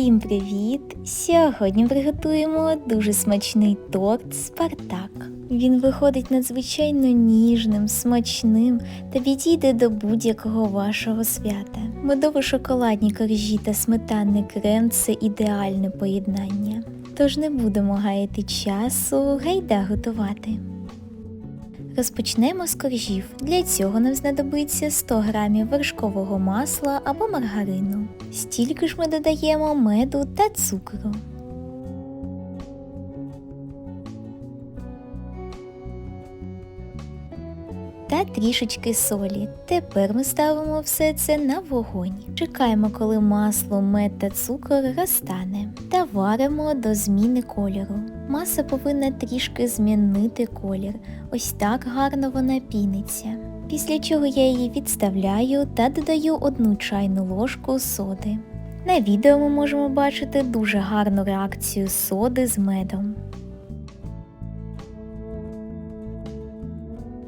Усім привіт! Сьогодні приготуємо дуже смачний торт Спартак. Він виходить надзвичайно ніжним, смачним та підійде до будь-якого вашого свята. Медово-шоколадні коржі та сметанний крем це ідеальне поєднання. Тож не будемо гаяти часу, гайда готувати. Розпочнемо з коржів. Для цього нам знадобиться 100 г вершкового масла або маргарину. Стільки ж ми додаємо меду та цукру. Та трішечки солі. Тепер ми ставимо все це на вогонь. Чекаємо, коли масло, мед та цукор розтане, та варимо до зміни кольору. Маса повинна трішки змінити колір. Ось так гарно вона піниться. Після чого я її відставляю та додаю одну чайну ложку соди. На відео ми можемо бачити дуже гарну реакцію соди з медом.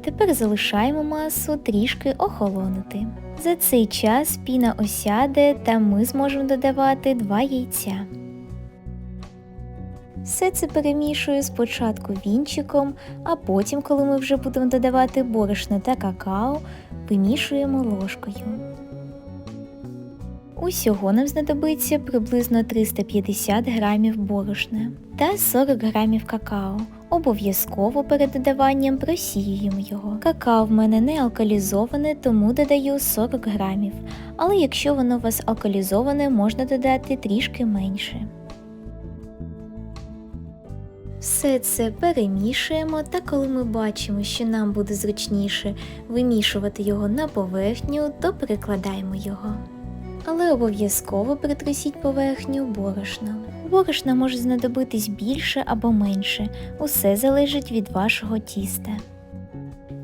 Тепер залишаємо масу трішки охолонути. За цей час піна осяде та ми зможемо додавати 2 яйця. Все це перемішую спочатку вінчиком, а потім, коли ми вже будемо додавати борошно та какао, вимішуємо ложкою. Усього нам знадобиться приблизно 350 грамів борошна та 40 грамів какао. Обов'язково перед додаванням просіюємо його. Какао в мене не алкалізоване, тому додаю 40 грамів, але якщо воно у вас алкалізоване, можна додати трішки менше. Все це перемішуємо, та коли ми бачимо, що нам буде зручніше вимішувати його на поверхню, то перекладаємо його. Але обов'язково притрусіть поверхню борошном. Борошна може знадобитись більше або менше, усе залежить від вашого тіста.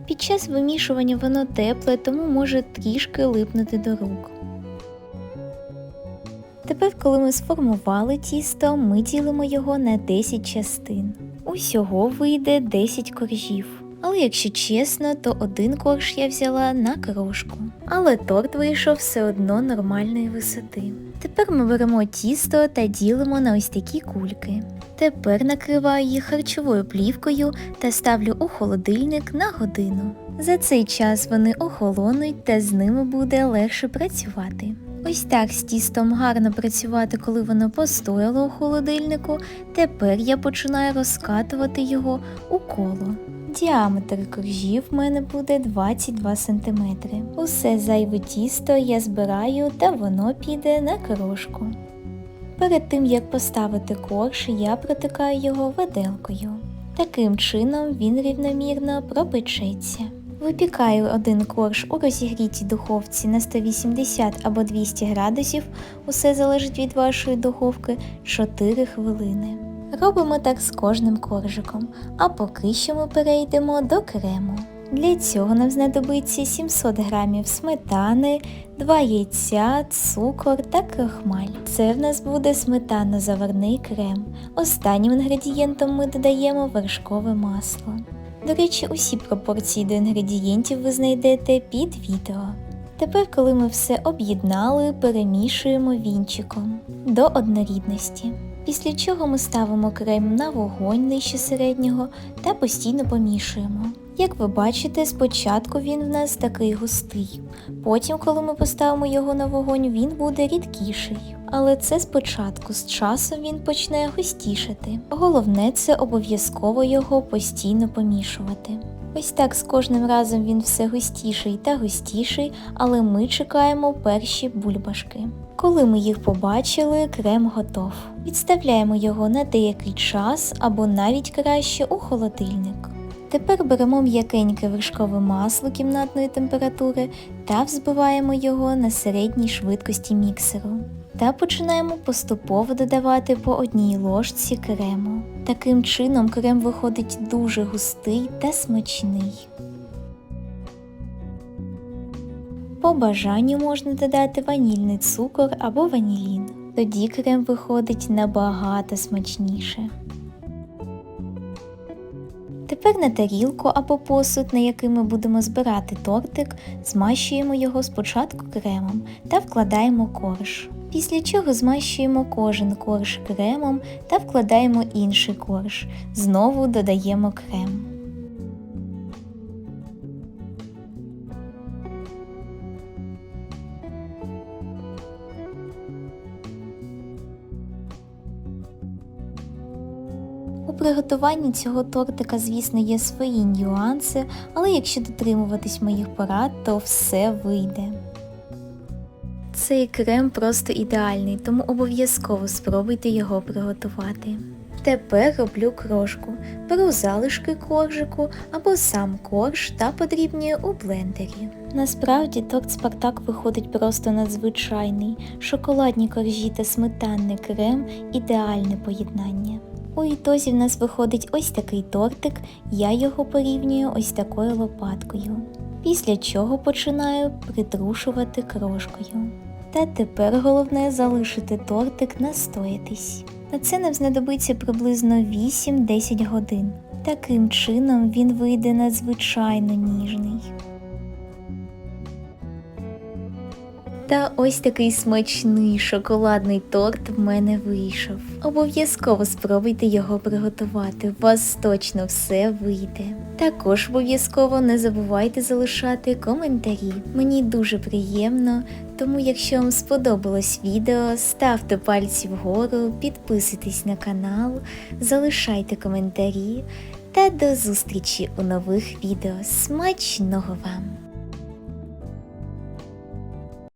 Під час вимішування воно тепле, тому може трішки липнути до рук. Тепер, коли ми сформували тісто, ми ділимо його на 10 частин. Усього вийде 10 коржів. Але якщо чесно, то один корж я взяла на крошку. Але торт вийшов все одно нормальної висоти. Тепер ми беремо тісто та ділимо на ось такі кульки. Тепер накриваю їх харчовою плівкою та ставлю у холодильник на годину. За цей час вони охолонуть та з ними буде легше працювати. Ось так з тістом гарно працювати, коли воно постояло у холодильнику. Тепер я починаю розкатувати його у коло. Діаметр коржів в мене буде 22 см. Усе зайве тісто я збираю та воно піде на крошку. Перед тим як поставити корж, я протикаю його виделкою. Таким чином він рівномірно пропечеться. Випікаю один корж у розігрітій духовці на 180 або 200 градусів, усе залежить від вашої духовки 4 хвилини. Робимо так з кожним коржиком, а поки що ми перейдемо до крему. Для цього нам знадобиться 700 г сметани, 2 яйця, цукор та крохмаль. Це в нас буде сметано-заварний крем. Останнім інгредієнтом ми додаємо вершкове масло. До речі, усі пропорції до інгредієнтів ви знайдете під відео. Тепер, коли ми все об'єднали, перемішуємо вінчиком до однорідності. Після чого ми ставимо крем на вогонь нижче середнього та постійно помішуємо. Як ви бачите, спочатку він в нас такий густий, потім, коли ми поставимо його на вогонь, він буде рідкіший. Але це спочатку, з часом він почне густішати. Головне це обов'язково його постійно помішувати. Ось так з кожним разом він все густіший та густіший, але ми чекаємо перші бульбашки. Коли ми їх побачили, крем готов. Відставляємо його на деякий час або навіть краще у холодильник. Тепер беремо м'якеньке вершкове масло кімнатної температури та взбиваємо його на середній швидкості міксеру. Та починаємо поступово додавати по одній ложці крему. Таким чином крем виходить дуже густий та смачний. По бажанню можна додати ванільний цукор або ванілін. Тоді крем виходить набагато смачніше. Тепер на тарілку або посуд, на який ми будемо збирати тортик, змащуємо його спочатку кремом та вкладаємо корж. Після чого змащуємо кожен корж кремом та вкладаємо інший корж. Знову додаємо крем. У приготуванні цього тортика, звісно, є свої нюанси, але якщо дотримуватись моїх порад, то все вийде. Цей крем просто ідеальний, тому обов'язково спробуйте його приготувати. Тепер роблю крошку. Беру залишки коржику або сам корж та подрібнюю у блендері. Насправді торт Спартак виходить просто надзвичайний. Шоколадні коржі та сметанний крем ідеальне поєднання. У ітозі в нас виходить ось такий тортик, я його порівнюю ось такою лопаткою. Після чого починаю притрушувати крошкою. Та тепер головне залишити тортик настоятись. На це нам знадобиться приблизно 8-10 годин. Таким чином він вийде надзвичайно ніжний. Та ось такий смачний шоколадний торт в мене вийшов. Обов'язково спробуйте його приготувати, у вас точно все вийде. Також обов'язково не забувайте залишати коментарі. Мені дуже приємно, тому якщо вам сподобалось відео, ставте пальці вгору, підписуйтесь на канал, залишайте коментарі та до зустрічі у нових відео. Смачного вам!